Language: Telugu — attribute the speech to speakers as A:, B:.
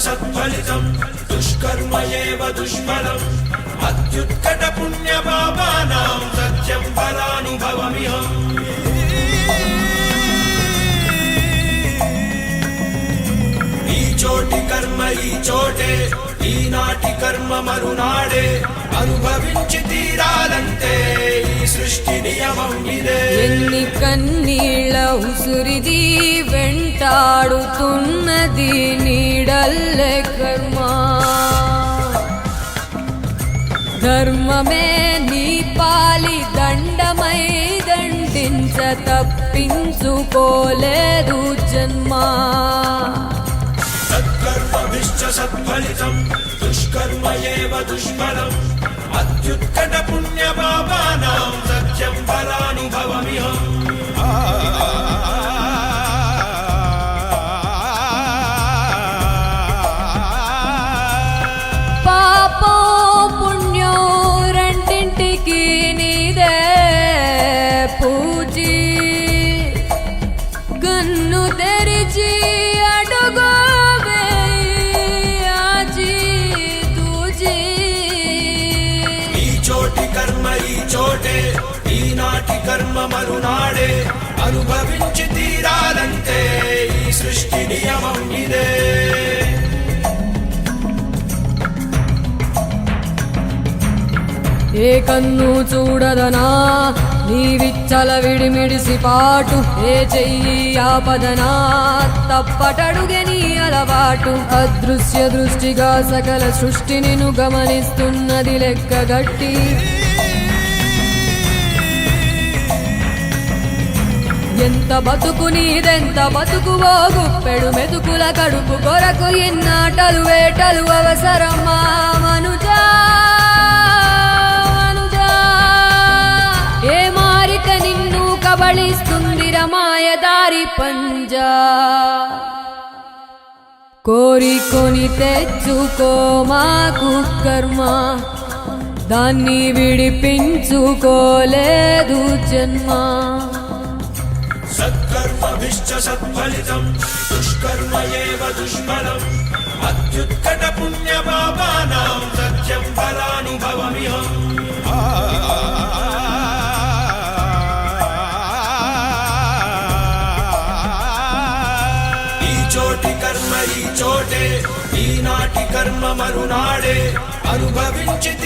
A: సత్ఫలితం దుష్కర్మ దుష్ఫలం. అత్యుత్కట పుణ్య పాపానాం సత్యం ఫలానుభవమిహం. ఈ చోటి కర్మ ఈ చోటే ఈనాటి కర్మ మరునాడే. అనుభవించి తీరాలంటే ఈ సృష్టి నియమం ఇదే.
B: ఎన్ని కన్నీళ్ళ ఉసురిది వెంటాడుతున్నది నీడల్లె కర్మ. ధర్మమే నీ పాలి దండమై దండించ తప్పించుకోలేదు జన్మా.
A: సత్కర్మభిశ్చ సత్ఫలితం దుష్కర్మ ఏవ దుష్ఫలం అత్యుత్కట పుణ్య ఈ చోటే ఈనాటి కర్మ మరునాడే అనుభవించి తీరాలంటే ఈ సృష్టి నియమం ఇదే.
B: ఏ కన్ను చూడదనా నీ విచ్చల విడిమిడిసి పాటు ఏ చెయ్యి ఆపదనా తప్పటడుగే నీ అలవాటు. అదృశ్య దృష్టిగా సకల సృష్టిని ను గమనిస్తున్నది లెక్కగట్టి. ఎంత బతుకు నీదెంత బతుకువో గుప్పెడు మెతుకుల కడుపు కొరకు ఎన్నాటలు వేటలు అవసరమా? మనుజా మనుజా. ఏ మారిక నిన్ను కబళిస్తుంది రమాయదారి పంజా? కోరికొని తెచ్చుకో మాకు కర్మ. దాన్ని విడిపించుకోలేదు జన్మ.
A: సత్కర్మభిశ్చ సత్ఫలితం దుష్కర్మ ఏవ దుష్ఫలం అత్యుత్కట పుణ్య పాపానాం సత్యం ఫలానుభవమిహం. ఈ చోటి కర్మ ఈ చోటే. ఈనాటి కర్మ మరునాడే. అనుభవించి తీరాలంటే